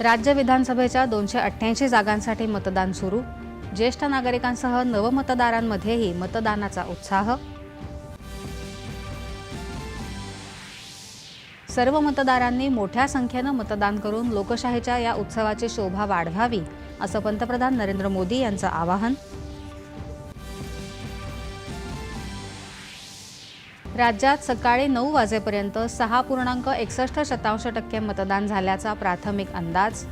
राज्य विधानसभेच्या दोनशे अठ्ठ्याऐंशी जागांसाठी मतदान सुरू. ज्येष्ठ नागरिकांसह नवमतदारांमध्येही मतदानाचा उत्साह. सर्व मतदारांनी मोठ्या संख्येनं मतदान करून लोकशाहीच्या या उत्सवाची शोभा वाढवावी असं पंतप्रधान नरेंद्र मोदी यांचं आवाहन. राज्यात सकाळी नऊ वाजेपर्यंत सहा पूर्णांक एकसष्ट शतांश टक्के मतदान झाल्याचा प्राथमिक अंदाज.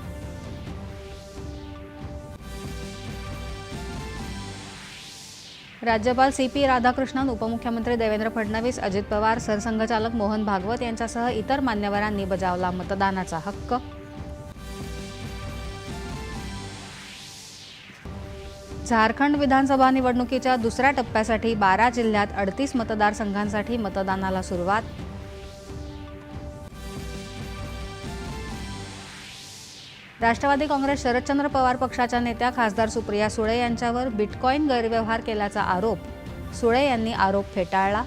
राज्यपाल सी पी राधाकृष्णन उपमुख्यमंत्री देवेंद्र फडणवीस अजित पवार सरसंघचालक मोहन भागवत यांच्यासह इतर मान्यवरांनी बजावला मतदानाचा हक्क. झारखंड विधानसभा निवडणुकीच्या दुसऱ्या टप्प्यासाठी बारा जिल्ह्यात अडतीस मतदारसंघांसाठी मतदानाला सुरुवात. राष्ट्रवादी काँग्रेस शरदचंद्र पवार पक्षाच्या नेत्या खासदार सुप्रिया सुळे यांच्यावर बिटकॉईन गैरव्यवहार केल्याचा आरोप. सुळे यांनी आरोप फेटाळला.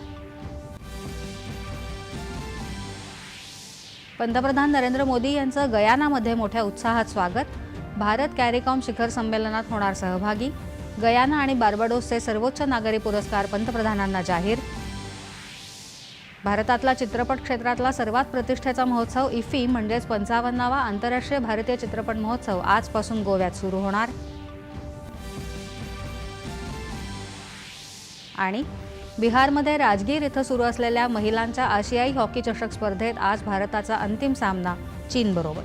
पंतप्रधान नरेंद्र मोदी यांचं गयानामध्ये मोठ्या उत्साहात स्वागत. भारत कॅरिकॉम शिखर संमेलनात होणार सहभागी. गयाना आणि बार्बाडोसचे सर्वोच्च नागरी पुरस्कार पंतप्रधानांना जाहीर. भारतातला चित्रपट क्षेत्रातला सर्वात प्रतिष्ठेचा महोत्सव इफी म्हणजेच पंचावन्नावा आंतरराष्ट्रीय भारतीय चित्रपट महोत्सव आजपासून गोव्यात सुरू होणार. आणि बिहारमध्ये राजगीर इथं सुरू असलेल्या महिलांच्या आशियाई हॉकी चषक स्पर्धेत आज भारताचा अंतिम सामना चीनबरोबर.